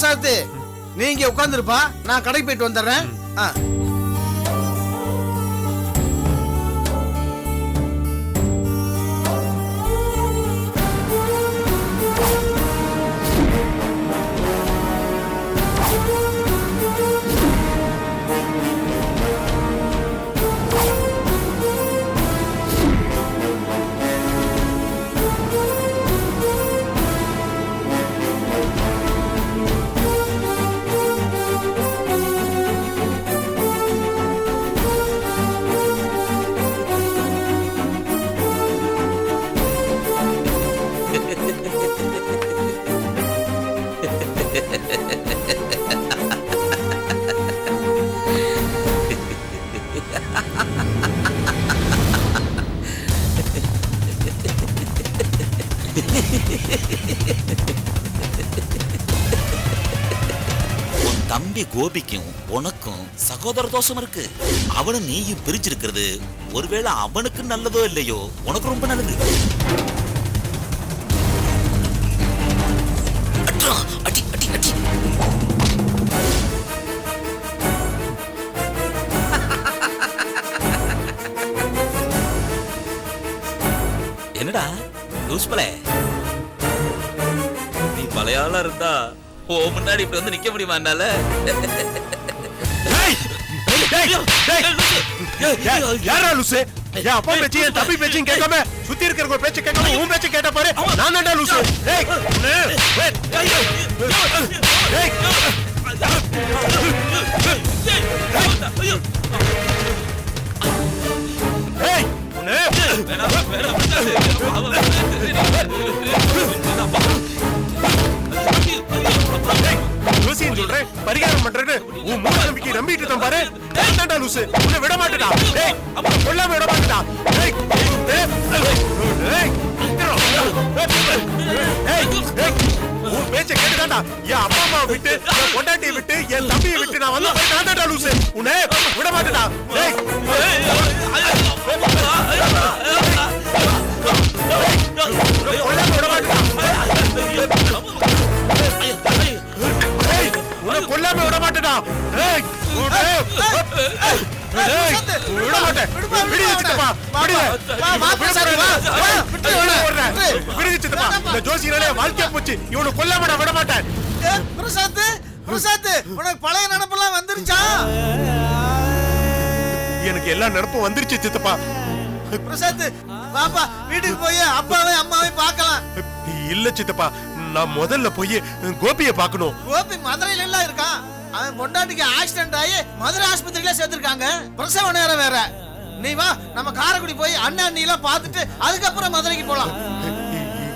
பிரசாத் நீங்க உட்காந்துருப்பா நான் கடைக்கு போயிட்டு வந்துடுறேன். ஆ. கோபிக்கும் உனக்கும் சகோதர தோஷம் இருக்கு. அவனும் நீயும் பிரிச்சிருக்கிறது ஒருவேளை அவனுக்கு நல்லதோ இல்லையோ உனக்கு ரொம்ப நல்லது. அடி அடி அடி. என்னடா லூஸ் பலே? நீ பழையாளா இருந்தா ஓ முன்னாடி இப்படி வந்து நிக்க முடியுமா என்னால? யாரா லூசு. என் அப்பா பேச்சு என் தம்பி பேச்சும் கேட்காம சுத்தி இருக்கிற பேச்சு கேட்காம உன் பேச்சு கேட்ட பாரு. நான் தான்டா லூசு. டேய், உன்னை, டேய், டேய், சொல்றேன். பரிகாரம் பண்றேன்னு உன் மூட நம்பிக்கை நம்பிட்டு இருந்தேன் பாரு. நான் லூசு. உன்னை விட மாட்டேடா டேய் அப்ப கொல்லாம விட மாட்டேடா டேய் டேய், உன் பேச்ச கேட்டுதான்டா. என் அப்பா அம்மா விட்டு என் பொண்டாட்டியை விட்டு என் தம்பியை விட்டு நான் வந்து மாதிரி நான் தான்டா லூசு. உன்னை விட மாட்டேடா டேய் கொல்லாம விட மாட்டேடா வாழ்க்கையா போச்சு இவனை கொல்லாம நான் விட மாட்டேன் பிரசாத் பிரசாத் உனக்கு பழைய நினப்பெல்லாம் வந்துருச்சா? எனக்கு எல்லா நினப்பும் வந்துருச்சு சித்தப்பா. பிரசாத் பாப்பா வீட்டுக்கு போய் அப்பாவையும் அம்மாவையும் பார்க்கலாம். இல்ல சித்தப்பா. நான் முதல்ல போய் கோபியை பார்க்கணும். கோபி மதுரையில எல்லாம் இருக்கான். அவன் பொண்டாட்டிக்கு ஆக்சிடென்ட் ஆகி மதுரை ஆஸ்பத்திரியில சேர்த்திருக்காங்க. பிரசவ நேரம் வேற. நீ வா நம்ம காரைக்குடி போய் அண்ணி எல்லாம் பார்த்துட்டு அதுக்கப்புறம் மதுரைக்கு போலாம்.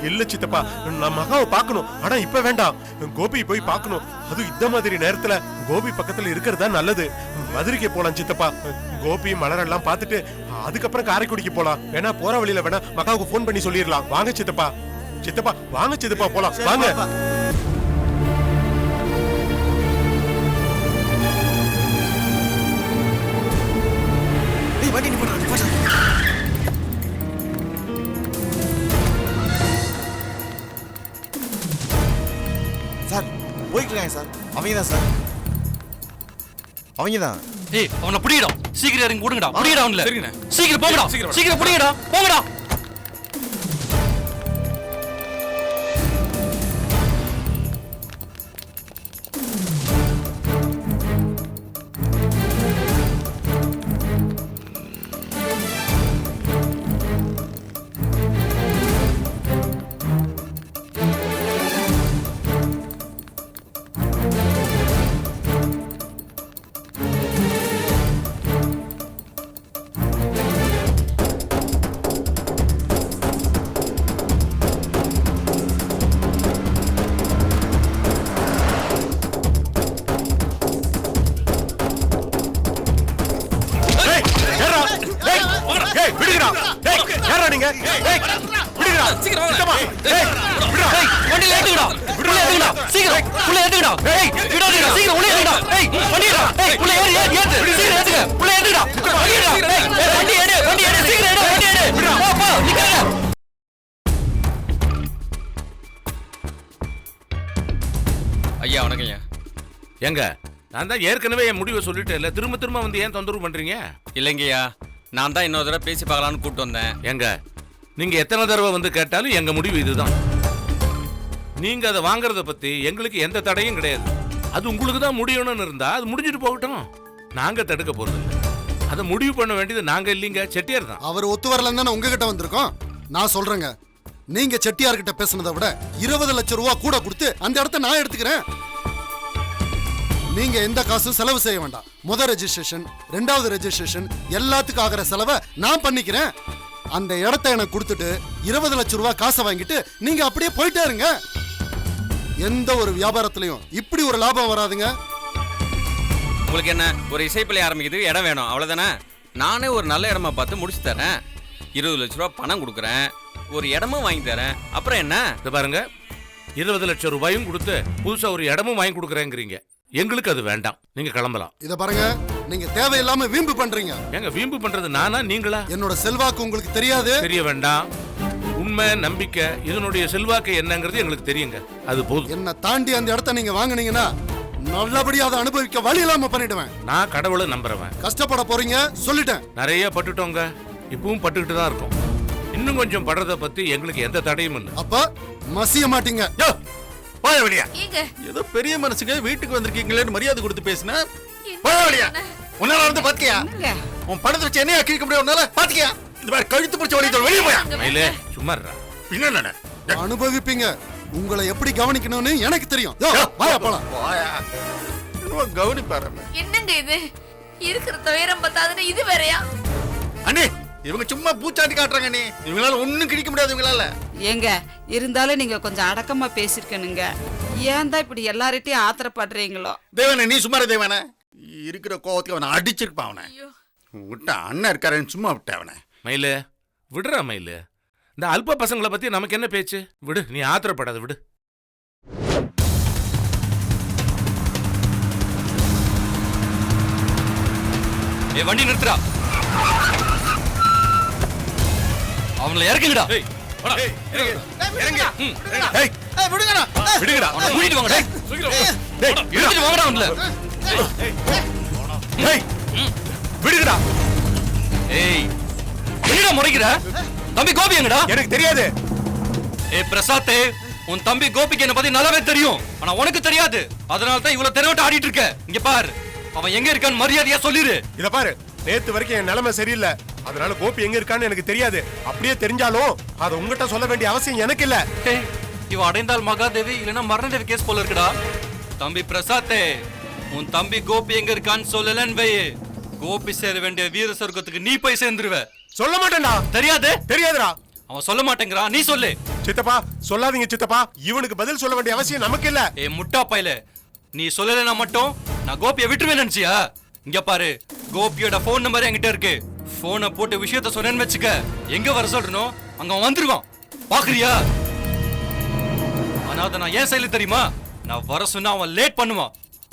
இல்ல சித்தப்பா நான் மகாவை பார்க்கணும். ஆனா இப்ப வேண்டாம். கோபி போய் பார்க்கணும். அதுவும் இந்த மாதிரி நேரத்துல கோபி பக்கத்துல இருக்கிறது நல்லது. மதுரைக்கு போலாம் சித்தப்பா. கோபி மலர் எல்லாம் பார்த்துட்டு அதுக்கப்புறம் காரைக்குடிக்கு போலாம். வேணா போற வழியில வேணா மகாவுக்கு ஃபோன் பண்ணி சொல்லிடலாம். வாங்க சித்தப்பா. சித்தப்பா வாங்க சித்தப்பா போலாம். வாங்க. சார் போய்க்கலாம் சார். அவங்க தான் சார். அவங்க தான் ஏய் அவனை புடிங்கடா. சீக்கிரம் இறங்கி விடுங்கடா புடிங்கடா அவன்ல. சரிங்கண்ணே. சீக்கிரம் போங்கடா. சீக்கிரம் சீக்கிரம் புடிங்கடா. போங்கடா. ஐயா வணக்கம் ஐயா. ஏங்க நான் தான் ஏற்கனவே என் முடிவை சொல்லிட்டேன்ல. திரும்ப திரும்ப வந்து ஏன் தொந்தரவு பண்றீங்க? இல்லைங்கய்யா நான் தான் இன்னொரு தடவை பேசி பார்க்கலான்னு கூப்பிட்டு வந்தேன். ஏங்க நீங்க எத்தனை தடவை வந்து கேட்டாலும் எங்க முடிவு இதுதான். நீங்க அதை வாங்குறத பத்தி எங்களுக்கு எந்த தடையும் கிடையாது. அது உங்களுக்கு தான் முடியணும்னு இருந்தா அது முடிஞ்சிட்டு போகட்டும். நாங்க தடுக்க போறது இல்ல. அதை முடிவு பண்ண வேண்டியது நாங்க இல்லைங்க செட்டியார் தான். அவர் ஒத்து வரலன்னு தானே உங்ககிட்ட வந்திருக்கோம்? நான் சொல்றேங்க. நீங்க செட்டியார்கிட்ட பேசுனதை விட இருபது லட்சம் ரூபா கூட கொடுத்து அந்த இடத்த நான் எடுத்துக்கிறேன். நீங்க எந்த காசும் செலவு செய்ய வேண்டாம். முத ரெஜிஸ்ட்ரேஷன் ரெண்டாவது ரெஜிஸ்ட்ரேஷன் எல்லாத்துக்கும் ஆகிற செலவை நான் பண்ணிக்கிறேன். அந்த இடத்த எனக்கு கொடுத்துட்டு இருபது லட்சம் ரூபா காசை வாங்கிட்டு நீங்க அப்படியே போயிட்டே இருங்க. எந்த ஒரு வியாபாரத்திலையும் இப்படி ஒரு லாபம் வராதுங்க. உங்களுக்கு என்ன ஒரு இசைப்பிள்ளை ஆரம்பிக்குது இடம் வேணும் அவ்வளவுதானே? நானே ஒரு நல்ல இடமா பார்த்து முடிச்சு தரேன். இருபது லட்ச ரூபா பணம் கொடுக்குறேன். ஒரு இடமும் வாங்கி தரேன். அப்புறம் என்ன? இது பாருங்க. இருபது லட்சம் ரூபாயும் கொடுத்து புதுசா ஒரு இடமும் வாங்கி கொடுக்குறேங்கிறீங்க. எங்களுக்கு அது வேண்டாம். நீங்க கிளம்பலாம். இத பாருங்க. நீங்க தேவையில்லாம வீம்பு பண்றீங்க. ஏங்க வீம்பு பண்றது நானா நீங்களா? என்னோட செல்வாக்கு உங்களுக்கு தெரியாது. தெரிய வேண்டாம். உண்மை நம்பிக்கை இதனுடைய செல்வாக்கு என்னங்கிறது எங்களுக்கு தெரியுங்க. அது போதும். என்ன தாண்டி அந்த இடத்த நீங்க வாங்குனீங்கன்னா நல்லபடியா அதை அனுபவிக்க வழி இல்லாம பண்ணிடுவேன். நான் கடவுளை நம்புறவன். கஷ்டப்பட போறீங்க சொல்லிட்டேன். நிறைய பட்டுட்டோங்க. இப்பவும் பட்டுக்கிட்டு தான் இருக்கோம். இன்னும் கொஞ்சம் படுறத பத்தி எங்களுக்கு எந்த தடையும் இல்லை. அப்ப மசிய மாட்டீங்க. போய வழியா ஏங்க. ஏதோ பெரிய மனசுங்க வீட்டுக்கு வந்திருக்கீங்களேன்னு மரியாதை கொடுத்து பேசினா? போய வழியா சொன்ன? உன்னால வந்து பாத்தியா? உன் படத்தை வச்சு என்னையா கிழிக்க முடியும் உன்னால பாத்தியா? இது மாதிரி கழுத்து பிடிச்ச வழி வெளியே போயா. மயிலே. சும்மா இருடா. அனுபவிப்பீங்க. உங்களை எப்படி கவனிக்கணும்னு எனக்கு தெரியும். யோ, வாயா போலாம். போயா என்னமோ கவனிப்பாரு. என்னங்க இது? இருக்கிற துயரம் பத்தாதுன்னு இது வேறயா? அண்ணே இவங்க சும்மா பூச்சாட்டி காட்டுறாங்க அண்ணே இவங்களால ஒண்ணும் கிழிக்க முடியாது இவங்களால. ஏங்க இருந்தாலும் நீங்க கொஞ்சம் அடக்கமா பேசிருக்கணுங்க. ஏன் தான் இப்படி எல்லார்கிட்டயும் ஆத்திரப்படுறீங்களோ? தேவனே நீ சும்மா இரு தேவனே. இருக்கிற கோவத்துக்கு அவனை அடிச்சிருப்பான் அவனை. விட்ட அண்ணன் இருக்காருன்னு சும்மா விட்ட அவனை. மயிலே விடுறா மயிலே. இந்த அல்ப பசங்களை பத்தி நமக்கு என்ன பேச்சு? விடு நீ ஆத்திரப்படாத விடு. ஏ வண்டி நிறுத்துடா. அவங்கள இறக்குங்கடா. ஏய், விடுங்கடா. ஏய், என்னடா முறைக்கிற? தம்பி கோபி எங்கடா? எனக்கு தெரியாது. ஏ பிரசாத்தே உன் தம்பி கோபிக்கு என்ன பத்தி நல்லாவே தெரியும். ஆனா உனக்கு தெரியாது. அதனால தான் இவ்வளவு தெருவட்ட ஆடிட்டு இருக்க. இங்க பாரு. அவன் எங்க இருக்கான்னு மரியாதையா சொல்லிரு. இத பாரு. நேத்து வரைக்கும் என் நிலைமை சரியில்லை. அதனால கோபி எங்க இருக்கான்னு எனக்கு தெரியாது. அப்படியே தெரிஞ்சாலும் அதை உங்ககிட்ட சொல்ல வேண்டிய அவசியம் எனக்கு இல்ல. இவன் அடைந்தால் மகாதேவி இல்லைன்னா மரணதேவி கேஸ் போல இருக்குடா. தம்பி பிரசாத்தே உன் தம்பி கோபி எங்க இருக்கான்னு சொல்லலன்னு வை கோபி சேர வேண்டிய வீர சொர்க்கத்துக்கு நீ போய் சேர்ந்துருவ. சொல்ல மாட்டேன்டா. தெரியாது? தெரியாதுடா. அவன் சொல்ல மாட்டேங்கிறான். நீ சொல்லு. சித்தப்பா சொல்லாதீங்க சித்தப்பா. இவனுக்கு பதில் சொல்ல வேண்டிய அவசியம் நமக்கு இல்ல. ஏ முட்டா பையல. நீ சொல்லலைன்னா மட்டும் நான் கோபியை விட்டுருவேன் நினைச்சியா? இங்க பாரு கோபியோட ஃபோன் நம்பர் என்கிட்ட இருக்கு. போனை போட்டு விஷயத்த சொன்னேன்னு வச்சுக்க எங்க வர சொல்றனோ அங்க வந்துருவான். பாக்குறியா? ஆனா அதை நான் ஏன் செய்யல தெரியுமா? நான் வர சொன்னா அவன் லேட் பண்ணுவான்.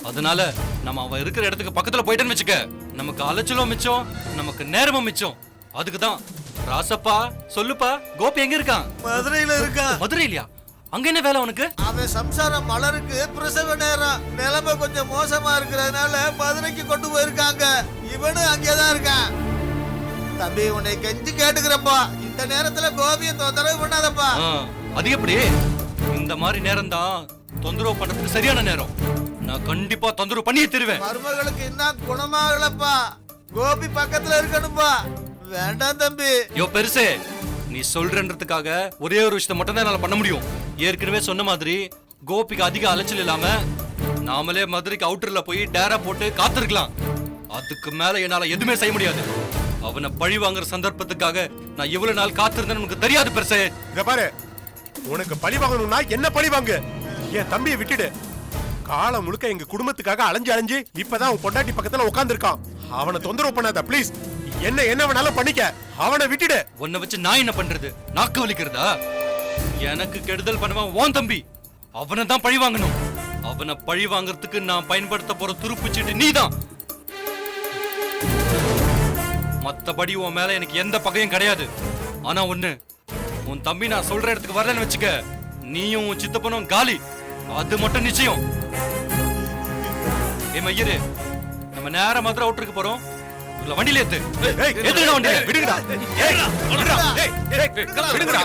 அதனால நம்ம அவன் இருக்கிற இடத்துக்கு பக்கத்துல போயிட்டேன்னு வச்சுக்க நமக்கு அலைச்சலும் மிச்சம் நமக்கு நேரமும் மிச்சம். அதுக்கு தான் ராசப்பா சொல்லுப்பா கோபி எங்க இருக்கான்? மதுரையில இருக்கான் மதுரையிலயா? அங்க என்ன வேலை உனக்கு? அவன் சம்சாரம் மலருக்கு பிரசவ நேரம். நிலைமை கொஞ்சம் மோசமா இருக்கிறதுனால மதுரைக்கு கொண்டு போயிருக்காங்க. இவனும் அங்கேதான் இருக்கான். தம்பி உன்னை கெஞ்சி கேட்டுக்கிறப்பா இந்த நேரத்துல கோபியை தொந்தரவு பண்ணாதப்பா. அது எப்படி? இந்த மாதிரி நேரம் தான் தொந்தரவு பண்றதுக்கு சரியான நேரம். நான் கண்டிப்பா தொந்தரவு பண்ணியே தருவேன். மருமகளுக்கு இன்னும் குணமாகலப்பா? கோபி பக்கத்துல இருக்கணும்பா. வேண்டாம் தம்பி. யோ பெருசே நீ சொல்றன்றதுக்காக ஒரே ஒரு விஷயத்தை மட்டும் தான் என்னால பண்ண முடியும். ஏற்கனவே சொன்ன மாதிரி கோபிக்கு அதிக அலைச்சல் இல்லாம நாமளே மதுரைக்கு அவுட்டர்ல போய் டேரா போட்டு காத்திருக்கலாம். அதுக்கு மேல என்னால எதுவுமே செய்ய முடியாது. அவனை பழி வாங்குற சந்தர்ப்பத்துக்காக நான் இவ்வளவு நாள் காத்திருந்தேன்னு உனக்கு தெரியாது பெருசே. இத பாரு. உனக்கு பழி வாங்கணும்னா என்ன பழி வாங்கு? என் தம்பியை விட்டுடு. காலம் முழுக்க எங்க குடும்பத்துக்காக அலைஞ்சு அலைஞ்சு இப்பதான் உன் பொண்டாட்டி பக்கத்துல உட்கார்ந்திருக்கான் அவனை தொந்தரவு பண்ணாத ப்ளீஸ் என்ன என்ன வேணாலும் பண்ணிக்க. அவனை விட்டுடு. உன்னை வச்சு நான் என்ன பண்றது? நாக்கு வலிக்கிறதா? எனக்கு கெடுதல் பண்ணவன் உன் தம்பி. அவனை தான் பழி வாங்கணும். அவனை பழி வாங்குறதுக்கு நான் பயன்படுத்த போற துருப்புச்சீட்டு நீதான். மத்தபடி உன் மேல எனக்கு எந்த பகையும் கிடையாது ஆனா ஒண்ணு உன் தம்பி நான் சொல்ற இடத்துக்கு வரலன்னு வச்சுக்க நீயும் உன் சித்தப்பனும் காலி அது மட்டும் நிச்சயம் ஏ மையரு நம்ம நேரா மதுரை அவுட்டருக்கு போறோம் இல்ல வண்டியில ஏத்து ஏத்துடா வண்டியில விடுங்கடா ஏய், விடுடா. ஏய், ஏய், விடுங்கடா.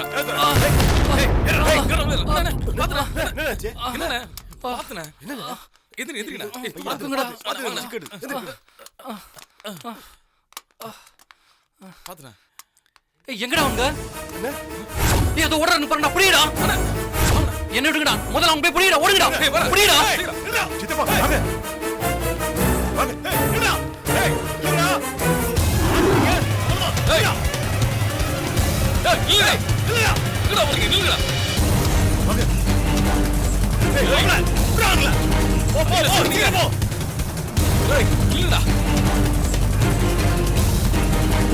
என்னாச்சு? ஏய் எங்கடா அவங்க ஏய் அது ஓடுறான்னு பாருடா புடிடா என்ன விடுங்கடா முதல்ல அவங்க போய் புடிடா ஓடுங்கடா புடிடா சித்தப்பா வாங்க வாங்க ஏய், விடுடா. ஏய், விடுடா. ஏய், வாங்கடா. விடுறாங்கல்ல. போ, போ, போ, நீங்க போ. சித்தப்பா, சீக்கிரம் வாங்க. புடி. வாங்க. ஏய், ஏய்,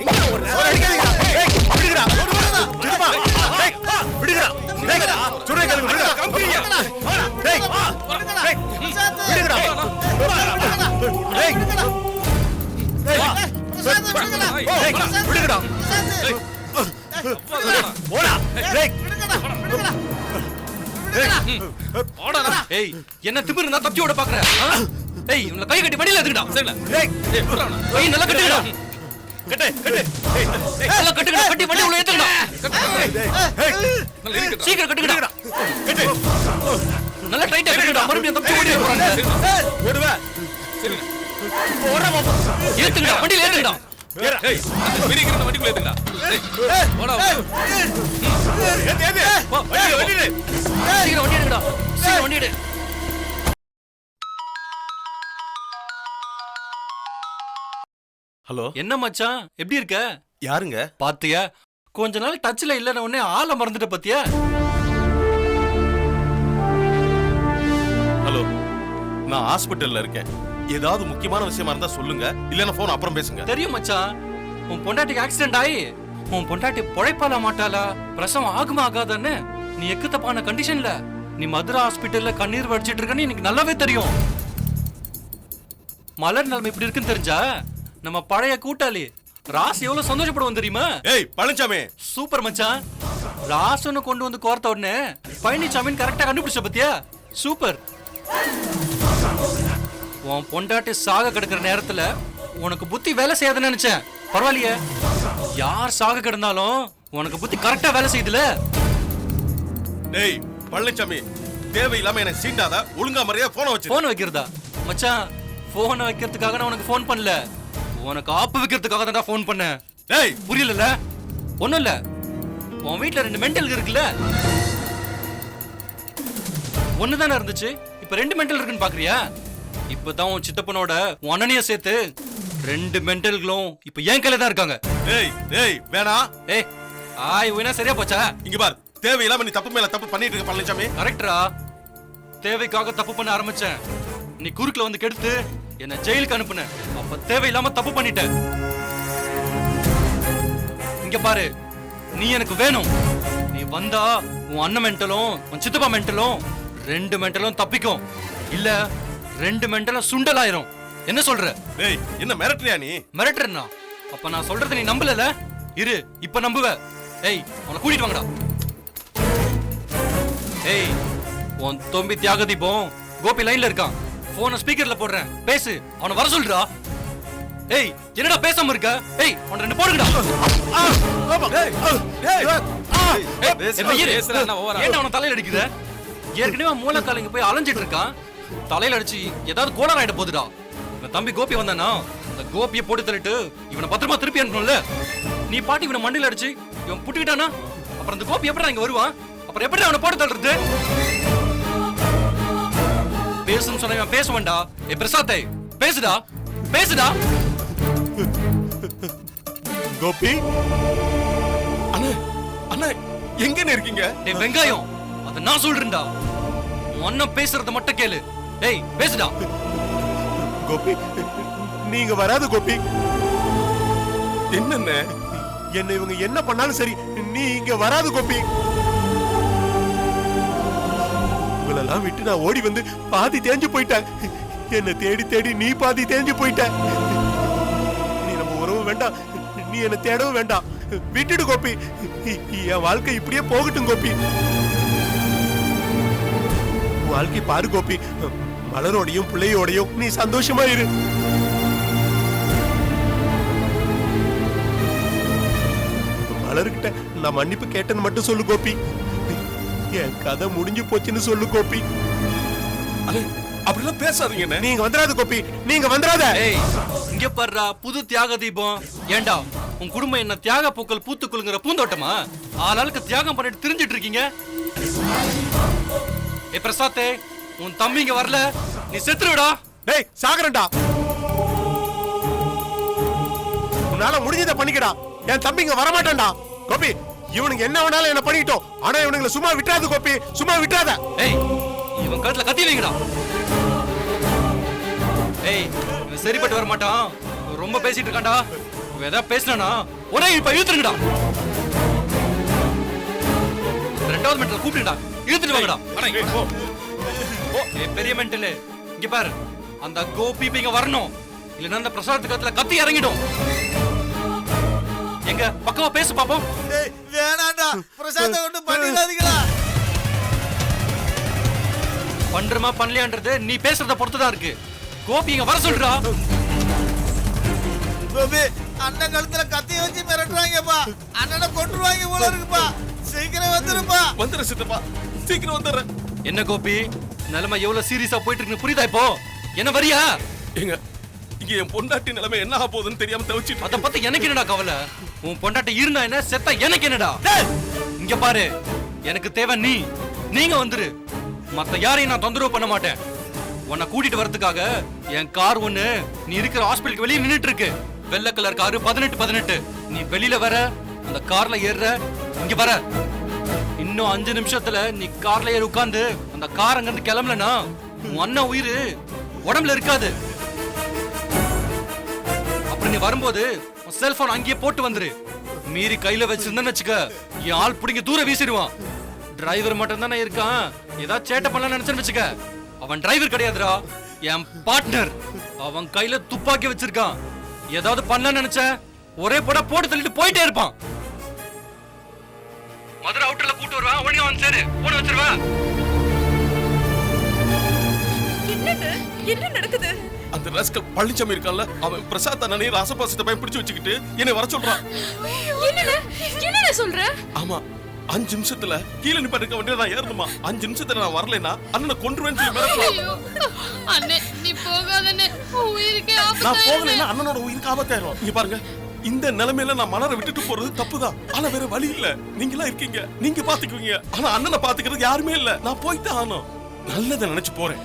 எங்கடா ஓடுற? ஒரு அடிக்காதீங்கடா. ஏய், விடுங்கடா. ஏய். போடா. ஏய், ஏய் என்ன திமிரு இருந்தா தப்பி ஓட பாக்குற? ஏய் இவனை கை கட்டி வண்டியில ஏத்துக்கடா ஏய், கை நல்லா கட்டுக்கடா. கட்டு, கட்டு. ஏய், நல்லா கட்டுக்கடா. கட்டி வண்டி உள்ள ஏய், சீக்கிரம் கட்டுக்கடா. கட்டு. நல்லா டைட்டா கட்டுக்கடா. மறுபடியும் தப்பி ஓடி ஏத்துக்கடா ஏறா. ஏய், ஏத்து, ஏத்து. வண்டியில, வண்டியில. சீக்கிரம் வண்டி எடுக்கடா. சீக்கிரம் வண்டி எடு. ஹலோ. என்ன மச்சான்? எப்படி இருக்க? யாருங்க? பாத்தியா? கொஞ்ச நாள் டச்ல இல்லன உடனே ஆள மறந்துட்ட பாத்தியா? ஹலோ. நான் ஹாஸ்பிட்டல்ல இருக்கேன். ஏதாவது முக்கியமான விஷயமா இருந்தா சொல்லுங்க. இல்லன்னா போன் அப்புறம் பேசுங்க. தெரியும் மச்சான். உன் பொண்டாட்டிக்கு ஆக்சிடென்ட் ஆயி உன் பொண்டாட்டி பொழைப்பால மாட்டாளா? பிரசவம் ஆகுமா ஆகாதான்னு? நீ எக்கு தப்பான கண்டிஷன்ல நீ மதுரை ஹாஸ்பிட்டல்ல கண்ணீர் வடிச்சிட்டு இருக்கன்னு எனக்கு நல்லாவே தெரியும். மலர் நிலைமை இப்படி இருக்குன்னு தெரிஞ்சா நம்ம பழைய கூட்டாளி ராஸ் எவ்வளவு சந்தோஷப்படுவோம் தெரியுமா? ஏய் பழனிசாமி சூப்பர் மச்சான். ராசுன்னு கொண்டு வந்து கோர்த்த உடனே பழனிசாமின்னு கரெக்டா கண்டுபிடிச்ச பத்தியா? சூப்பர். உன் பொண்டாட்டி சாக கிடக்குற நேரத்துல உனக்கு புத்தி வேலை செய்யாதுன்னு நினைச்சேன். பரவாயில்லையே. யார் சாக கிடந்தாலும் உனக்கு புத்தி கரெக்டா வேலை செய்யுதுல. டேய் பழனிசாமி தேவையில்லாம எனக்கு சீண்டாத ஒழுங்கா மரியாதை போன வச்சு போன் வைக்கிறதா? மச்சான் போனை வைக்கிறதுக்காக நான் உனக்கு ஃபோன் பண்ணல. உனக்கு ஆப்பு வைக்கிறதுக்காக தான் ஃபோன் பண்ணேன். டேய். புரியலல ஒண்ணும் இல்ல. உன் வீட்ல ரெண்டு மெண்டல் இருக்குல்ல. ஒண்ணு தானே இருந்துச்சு? இப்ப ரெண்டு மெண்டல் இருக்குன்னு பாக்குறியா? இப்பதான் உன் சித்தப்பனோட உன் அண்ணனைய சேர்த்து ரெண்டு மெண்டல்களும் இப்ப என் கையில தான் இருக்காங்க. டேய் டேய் வேணாம் ஏய் ஆய் உயினா சரியா போச்சா? இங்க பார். தேவையில்லாம நீ தப்பு மேல தப்பு பண்ணிட்டு இருக்க பழனிசாமி கரெக்டரா. தேவைக்காக தப்பு பண்ண ஆரம்பிச்சேன். நீ குறுக்குல வந்து கெடுத்து என்ன ஜெயிலுக்கு அனுப்புன அப்ப தேவையில்லாம தப்பு பண்ணிட்ட. இங்க பாரு. நீ எனக்கு வேணும். நீ வந்தா உன் அண்ணன் மென்டலும் உன் சித்தப்பா மென்டலும் ரெண்டு மென்டலும் தப்பிக்கும். இல்ல ரெண்டு மென்டலும் சுண்டலாயிரும். என்ன சொல்ற? டேய் என்ன மிரட்டுறியா நீ? மிரட்டுறா அப்ப நான் சொல்றத நீ நம்பலல இரு இப்ப நம்புவ. ஏய் அவனை கூட்டிட்டு வாங்கடா. ஏய் உன் தொம்பி தியாக தீபம் கோபி லைன்ல இருக்கான். போன ஸ்பீக்கர்ல போடுறேன். பேசு. அவனை வர சொல்றா. ஏய் என்னடா பேசாம இருக்க? ஏய் அவன ரெண்டு போடுங்கடா. ஏய், ஏன்டா அவன தலையில அடிக்குத? ஏற்கனவே மூலக்காலைங்க போய் அலைஞ்சிட்டு இருக்கான். தலையில அடிச்சு ஏதாவது கோளாறு ஆயிட போகுதுடா. இவன் தம்பி கோபி வந்தானா அந்த கோபியை போட்டு தள்ளிட்டு இவனை பத்திரமா திருப்பி அனுப்பணும்ல. நீ பாட்டி இவனை மண்டியில அடிச்சு இவன் புட்டுக்கிட்டானா அப்புறம் அந்த கோபி எப்படி இங்க வருவான்? அப்புறம் எப்படி அவனை போட்டு தள்ளுறது? பேசுன்னு சொன்ன இவன் பேசுவான்டா ஏ பிரசாத்தை பேசுடா பேசுடா. கோபி? அண்ணா அண்ணா எங்கன்னு இருக்கீங்க? டேய் வெங்காயம் அத நான் சொல்றேன்டா. உன் அண்ணன் பேசுறத மட்டும் கேளு. டேய் பேசுடா. கோபி நீங்க வராது கோபி. என்னென்ன? என்ன இவங்க என்ன பண்ணாலும் சரி நீ இங்க வராது கோபி. உங்களெல்லாம் விட்டு நான் ஓடி வந்து பாதி தேஞ்சு போயிட்டேன். என்ன தேடி தேடி நீ பாதி தேஞ்சு போயிட்ட. நீ நம்ம உறவும் வேண்டாம். நீ என்ன தேடவும் வேண்டாம். விட்டுடு கோபி. என் வாழ்க்கை இப்படியே போகட்டும் கோபி. வாழ்க்கை பாரு கோபி. மலரோடையும் பிள்ளையோடையும் நீ சந்தோஷமா இரு. மலர்கிட்ட நான் மன்னிப்பு கேட்டேன்னு மட்டும் சொல்லு கோபி. என் கதை முடிஞ்சு போச்சுன்னு சொல்லு கோபி. அப்படிலாம் பேசாதீங்கண்ணே நீங்க வந்துடாத கோபி. நீங்க வந்துடாத. இங்க பாருடா புது தியாக தீபம். ஏண்டா உன் குடும்பம் என்ன தியாக பூக்கள் பூத்துக்குளுங்கிற பூந்தோட்டமா? ஆளாளுக்கு தியாகம் பண்ணிட்டு திரிஞ்சிட்டு இருக்கீங்க. ஏ பிரசாத்தே உன் தம்பி இங்க வரல. நீ செத்துருடா டேய் சாகரண்டா உன்னால முடிஞ்சதை பண்ணிக்கடா. என் தம்பிங்க வரமாட்டான்டா. கோபி இவனுக்கு என்ன வேணாலும் என்ன பண்ணிக்கிட்டோம் ஆனா இவனுங்களை சும்மா விட்டுறாது கோபி. சும்மா விட்டுறாத. ஏய் இவன் கழுத்துல கத்தி வைங்கடா ஏய் இவன் சரிப்பட்டு வர மாட்டான் ரொம்ப பேசிட்டு இருக்கான்டா. இவன் ஏதாவது பேசினானா ஒரே இப்ப இழுத்துருங்கடா. ரெண்டாவது மென்டல் கூப்பிடுடா இழுத்துட்டு வாங்கடா. பெரிய மென்டல். இங்க பாரு. அந்த கோபி இப்ப இங்க வரணும். இல்லைன்னா அந்த பிரசாத் கத்துல கத்தி இறங்கிடும். எங்க? பக்கமா பேசு பாப்போம். வேணாண்டா. பிரசாந்த கொண்டு பண்ணிடாதீங்களா பண்றமா பண்ணலையான்றது நீ பேசுறத பொறுத்து தான் இருக்கு கோபி இங்க வர சொல்றா. கோபி அண்ணன் கழுத்துல கத்தி வச்சு மிரட்டுறாங்கப்பா. அண்ணனை கொண்டுருவாங்க போல இருக்குப்பா. சீக்கிரம் வந்துருப்பா. வந்துடுறேன் சித்தப்பா. சீக்கிரம் வந்துடுறேன். என்ன கோபி? நிலைமை எவ்வளவு சீரியஸா போயிட்டு இருக்குன்னு புரியுதா இப்போ? என்ன வரியா? ஏங்க இங்க என் பொண்டாட்டி நிலைமை என்ன ஆக போகுதுன்னு தெரியாம தவிச்சிட்டு அத பத்தி எனக்கு என்னடா கவலை? உன் பொண்டாட்டி இருந்தா என்ன செத்தா எனக்கு என்னடா? இங்க பாரு எனக்கு தேவை நீ. நீங்க வந்துரு. மத்த யாரையும் நான் தொந்தரவு பண்ண மாட்டேன். உன்னை கூட்டிட்டு வரதுக்காக என் கார் ஒண்ணு நீ இருக்கிற ஹாஸ்பிட்டலுக்கு வெளியே நின்னுட்டு இருக்கு வெள்ளை கலர் காரு பதினெட்டு பதினெட்டு. நீ வெளியில வர அந்த கார்ல ஏறுற. இங்க வர. இன்னும் அஞ்சு நிமிஷத்துல நீ கார்ல ஏறி உட்காந்து அந்த கார் அங்க இருந்து கிளம்பலனா உன் அண்ணன் உயிர் உடம்புல இருக்காது. அப்புறம் நீ வரும்போது உன் செல்போன் அங்கேயே போட்டு வந்துரு. மீறி கையில வச்சிருந்தேன்னு வச்சுக்க என் ஆள் பிடிங்க தூர வீசிடுவான். டிரைவர் மட்டும் தானே இருக்கான். ஏதாவது சேட்டை பண்ணலாம்னு நினைச்சேன்னு வச்சுக்க அவன் டிரைவர் கிடையாதுடா. என் பார்ட்னர் அவன் கையில துப்பாக்கி வச்சிருக்கான். ஏதாவது பண்ணலாம்னு நினைச்ச ஒரே போட போட்டு தள்ளிட்டு போயிட்டே இருப்பான். மதுரை அவுட்டர்ல கூட்டு வருவான் ஒழுங்கா வந்து சேரு. போன வச்சிருவா. என்னது? என்ன நடக்குது? அந்த ரஸ்கல் பழனிச்சாமி இருக்கான்ல அவன் பிரசாத் அண்ணனே ராசபாசத்தை போய் பிடிச்சு வச்சுக்கிட்டு என்னை வர சொல்றான். என்னடா சொல்ற? ஆமா அஞ்சு நிமிஷத்துல கீழே நிப்பாட்டு இருக்க வண்டியில நான் ஏறணுமா? அஞ்சு நிமிஷத்துல நான் வரலைன்னா அண்ணனை கொன்றுவேன்னு சொல்லி அண்ணே நீ போகாதண்ணே. உயிருக்கே நான் போகலைன்னா அண்ணனோட உயிருக்கு ஆபத்தாயிரும். இங்க பாருங்க. இந்த நிலைமையில நான் மலரை விட்டுட்டு போறது தப்புதான். ஆனா வேற வழி இல்ல. நீங்களா இருக்கீங்க. நீங்க பாத்துக்குவீங்க. ஆனா அண்ணனை பாத்துக்கிறது யாருமே இல்ல. நான் போயிட்டு ஆகணும். நல்லதை நினைச்சு போறேன்.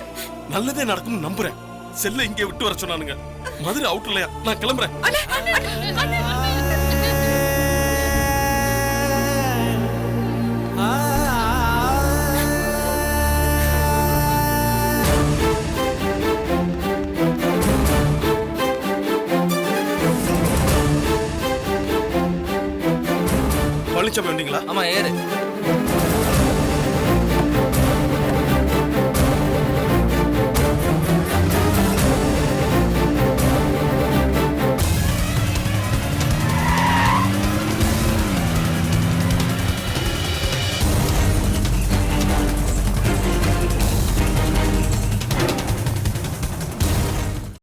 நல்லதே நடக்கும்னு நம்புறேன். செல்ல இங்கே விட்டு வர சொன்னானுங்க. மதுரை அவுட் இல்லையா? நான் கிளம்புறேன்.